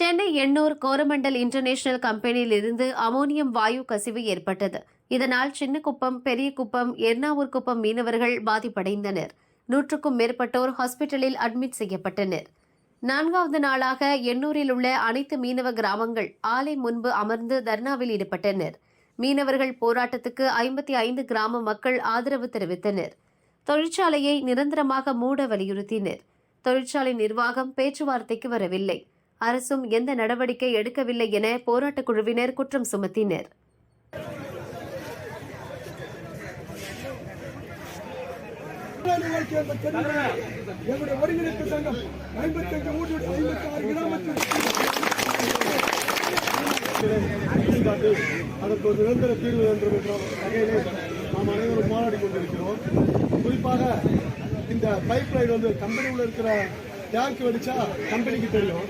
Chennai Ennore Coromandel international கம்பெனியில் இருந்து ammonium வாயு கசிவு ஏற்பட்டது. இதனால் சின்னக்குப்பம் பெரியகுப்பம் எர்ணாவூர் குப்பம் மீனவர்கள் பாதிப்படைந்தனர். நூற்றுக்கும் மேற்பட்டோர் ஹாஸ்பிட்டலில் அட்மிட் செய்யப்பட்டனர். நான்காவது நாளாக எண்ணூரில் உள்ள அனைத்து மீனவ கிராமங்கள் ஆலை முன்பு அமர்ந்து தர்ணாவில் ஈடுபட்டனர். மீனவர்கள் போராட்டத்துக்கு ஐம்பத்தி ஐந்து கிராம மக்கள் ஆதரவு தெரிவித்தனர். தொழிற்சாலையை நிரந்தரமாக மூட வலியுறுத்தினர். தொழிற்சாலை நிர்வாகம் பேச்சுவார்த்தைக்கு வரவில்லை. அரசும் எந்த நடவடிக்கை எடுக்கவில்லை என போராட்டக் குழுவினர் குற்றம் சுமத்தினர். ஒருங்கிணைப்பு சங்கம் ஐம்பத்தஞ்சு ஐம்பத்தி ஆறு கிராமத்தில் அதற்கு ஒரு நிரந்தர தீர்வு வேண்டும் என்ற வகையிலே நாம் அனைவரும் போராடி கொண்டிருக்கிறோம் குறிப்பாக இந்த பைப் லைன் வந்து கம்பெனியில் இருக்கிற டேங்க் வெடிச்சா கம்பெனிக்கு தெரியும்.